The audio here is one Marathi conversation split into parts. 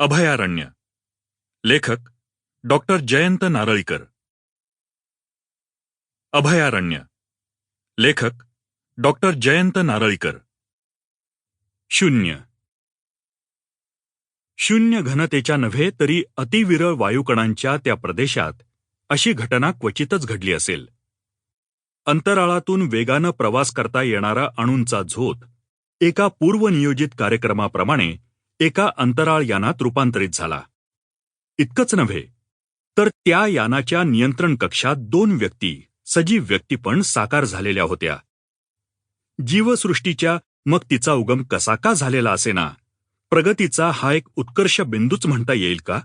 अभयारण्य. लेखक डॉक्टर जयंत नारळीकर. अभयारण्य. लेखक डॉक्टर जयंत नारळीकर. शून्य. शून्य घनतेच्या नव्हे तरी अतिविरळ वायुकणांच्या त्या प्रदेशात अशी घटना क्वचितच घडली असेल. अंतराळातून वेगानं प्रवास करता येणारा अणूंचा झोत एका पूर्वनियोजित कार्यक्रमाप्रमाणे एका अंतराळ यानात रूपांतरित झाला. इतकंच नव्हे तर त्या यानाच्या नियंत्रण कक्षात दोन व्यक्ती सजीव व्यक्ती पण साकार झालेल्या होत्या. जीवसृष्टीच्या मग तिचा उगम कसा का झालेला असेना? प्रगतीचा हा एक उत्कर्ष बिंदूच म्हणता येईल का?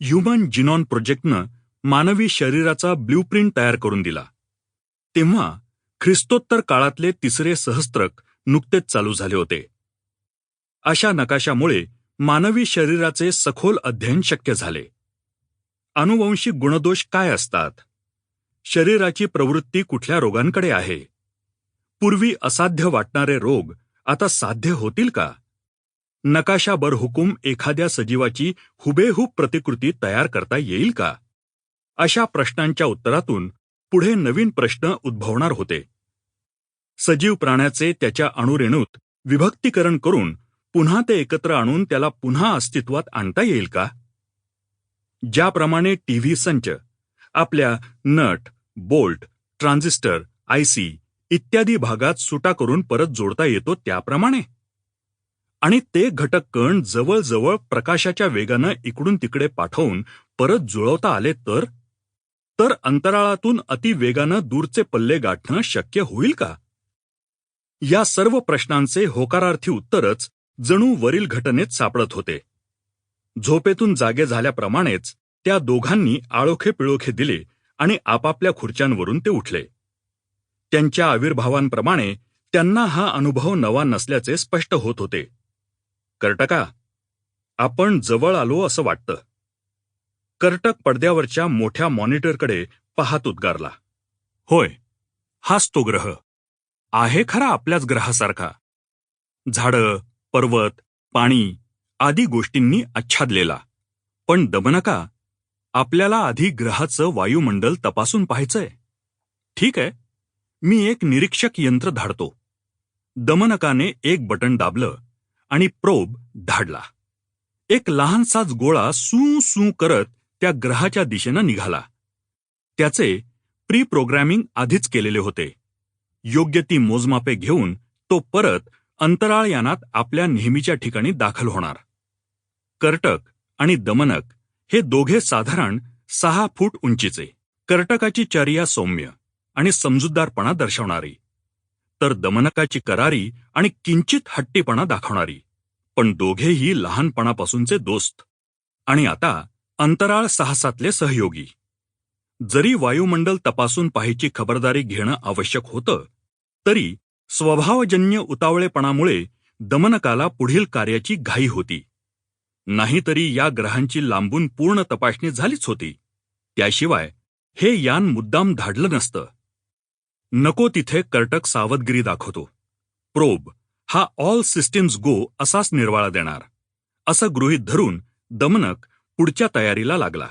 ह्युमन जिनॉन प्रोजेक्टनं मानवी शरीराचा ब्ल्यूप्रिंट तयार करून दिला. तेव्हा ख्रिस्तोत्तर काळातले तिसरे सहस्त्रक नुकतेच चालू झाले होते. अशा नकाशामुळे मानवी शरीराचे सखोल अध्ययन शक्य झाले. अनुवंशिक गुणदोष काय असतात? शरीराची प्रवृत्ती कुठल्या रोगांकडे आहे? पूर्वी असाध्य वाटणारे रोग आता साध्य होतील का? नकाशाबर हुकूम एखाद्या सजीवाची हुबेहूब प्रतिकृती तयार करता येईल का? अशा प्रश्नांच्या उत्तरातून पुढे नवीन प्रश्न उद्भवणार होते. सजीव प्राण्याचे त्याच्या अणुरेणूत विभक्तीकरण करून पुन्हा ते एकत्र आणून त्याला पुन्हा अस्तित्वात आणता येईल का? ज्याप्रमाणे टीव्ही संच आपल्या नट बोल्ट ट्रान्झिस्टर आयसी इत्यादी भागात सुटा करून परत जोडता येतो त्याप्रमाणे. आणि ते घटक कण जवळजवळ प्रकाशाच्या वेगानं इकडून तिकडे पाठवून परत जुळवता आले तर? तर अंतराळातून अतिवेगानं दूरचे पल्ले गाठणं शक्य होईल का? या सर्व प्रश्नांचे होकारार्थी उत्तरच जणू वरील घटनेत सापडत होते. झोपेतून जागे झाल्याप्रमाणेच त्या दोघांनी आळोखे पिळोखे दिले आणि आपापल्या खुर्च्यांवरून ते उठले. त्यांच्या आविर्भावांप्रमाणे त्यांना हा अनुभव नवा नसल्याचे स्पष्ट होत होते. कर्टका आपण जवळ आलो असं वाटतं. कर्टक पडद्यावरच्या मोठ्या मॉनिटरकडे पाहत उद्गारला. होय हाच तो ग्रह. आहे खरा आपल्याच ग्रहासारखा. झाडं पर्वत पाणी आदी गोष्टींनी आच्छादलेला. पण दमनका आपल्याला आधी ग्रहाचं वायुमंडल तपासून पाहायचंय. ठीक आहे. मी एक निरीक्षक यंत्र धाडतो. दमनकाने एक बटन दाबलं आणि प्रोब धाडला. एक लहानसाच गोळा सू सू करत त्या ग्रहाच्या दिशेनं निघाला. त्याचे प्री प्रोग्रॅमिंग आधीच केलेले होते. योग्य ती मोजमापे घेऊन तो परत अंतराळ यानात आपल्या नेहमीच्या ठिकाणी दाखल होणार. कर्टक आणि दमनक हे दोघे साधारण सहा फूट उंचीचे. कर्टकाची चर्या सौम्य आणि समजूतदारपणा दर्शवणारी. तर दमनकाची करारी आणि किंचित हट्टीपणा दाखवणारी. पण दोघेही लहानपणापासूनचे दोस्त. आणि आता अंतराळ साहसातले सहयोगी. जरी वायुमंडल तपासून पाहायची खबरदारी घेणं आवश्यक होतं तरी स्वभावजन्य उतावळेपणामुळे दमनकाला पुढील कार्याची घाई होती. नाहीतरी या ग्रहांची लांबून पूर्ण तपासणी झालीच होती. त्याशिवाय हे यान मुद्दाम धाडलं नसतं. नको तिथे कर्टक सावधगिरी दाखवतो. प्रोब हा ऑल सिस्टीम्स गो असाच निर्वाळा देणार. असं गृहीत धरून दमनक पुढच्या तयारीला लागला.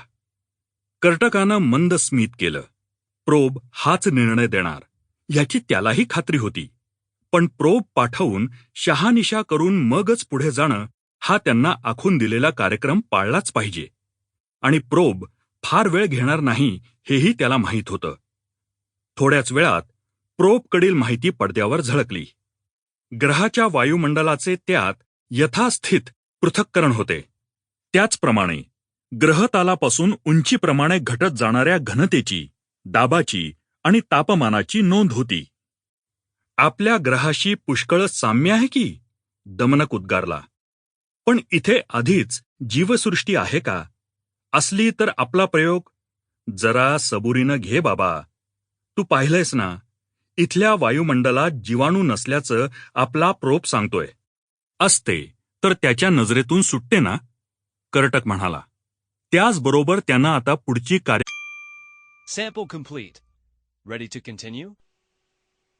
कर्टकानं मंद स्मित केलं. प्रोब हाच निर्णय देणार. याची त्यालाही खात्री होती. पण प्रोब पाठवून शहानिशा करून मगच पुढे जाणं हा त्यांना आखून दिलेला कार्यक्रम पाळलाच पाहिजे. आणि प्रोब फार वेळ घेणार नाही हेही त्याला माहीत होतं. थोड्याच वेळात प्रोबकडील माहिती पडद्यावर झळकली. ग्रहाच्या वायुमंडलाचे त्यात यथास्थित पृथक्करण होते. त्याचप्रमाणे ग्रहतालापासून उंचीप्रमाणे घटत जाणाऱ्या घनतेची दाबाची आणि तापमानाची नोंद होती. आपल्या ग्रहाशी पुष्कळ साम्य आहे की? दमनक उद्गारला. पण इथे आधीच जीवसृष्टी आहे का? असली तर आपला प्रयोग जरा सबुरीनं घे बाबा. तू पाहिलंयस ना इथल्या वायुमंडलात जीवाणू नसल्याचं आपला प्रोप सांगतोय. असते तर त्याच्या नजरेतून सुटते ना? कर्टक म्हणाला. त्याचबरोबर त्यांना आता पुढची कार्य sample complete ready to continue